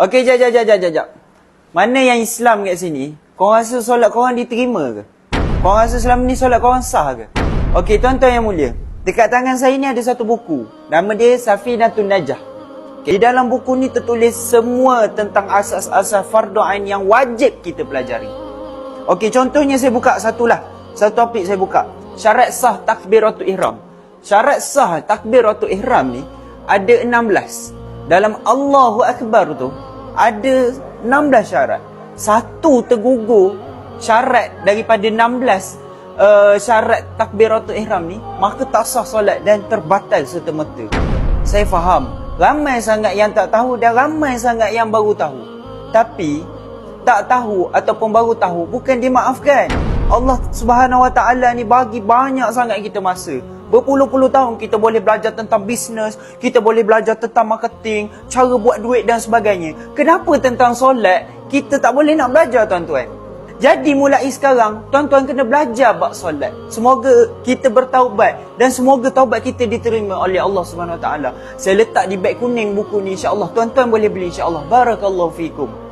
Okey, jap, jap, jap, jap, jap. Mana yang Islam kat sini? Korang rasa solat korang diterima ke? Korang rasa selama ni solat korang sah ke? Okey, tuan-tuan yang mulia. Dekat tangan saya ni ada satu buku. Nama dia Safinatun Najah. Okay. Di dalam buku ni tertulis semua tentang asas-asas fardu ain yang wajib kita pelajari. Okey, contohnya saya buka satulah. Satu topik saya buka. Syarat sah takbiratul ihram. Syarat sah takbiratul ihram ni ada 16. Dalam Allahu Akbar tu ada 16 syarat. Satu tergugur syarat daripada 16 uh, syarat takbiratul ihram ni, maka tak sah solat dan terbatal serta-merta. Saya faham. Ramai sangat yang tak tahu dan ramai sangat yang baru tahu. Tapi tak tahu ataupun baru tahu bukan dimaafkan. Allah Subhanahu Wa Taala ni bagi banyak sangat kita masa. Berpuluh-puluh tahun kita boleh belajar tentang bisnes, kita boleh belajar tentang marketing, cara buat duit dan sebagainya. Kenapa tentang solat kita tak boleh nak belajar tuan-tuan? Jadi mulai sekarang, tuan-tuan kena belajar bab solat. Semoga kita bertaubat dan semoga taubat kita diterima oleh Allah Subhanahu Wa Taala. Saya letak di beg kuning buku ni insya-Allah. Tuan-tuan boleh beli insya-Allah. Barakallahu fikum.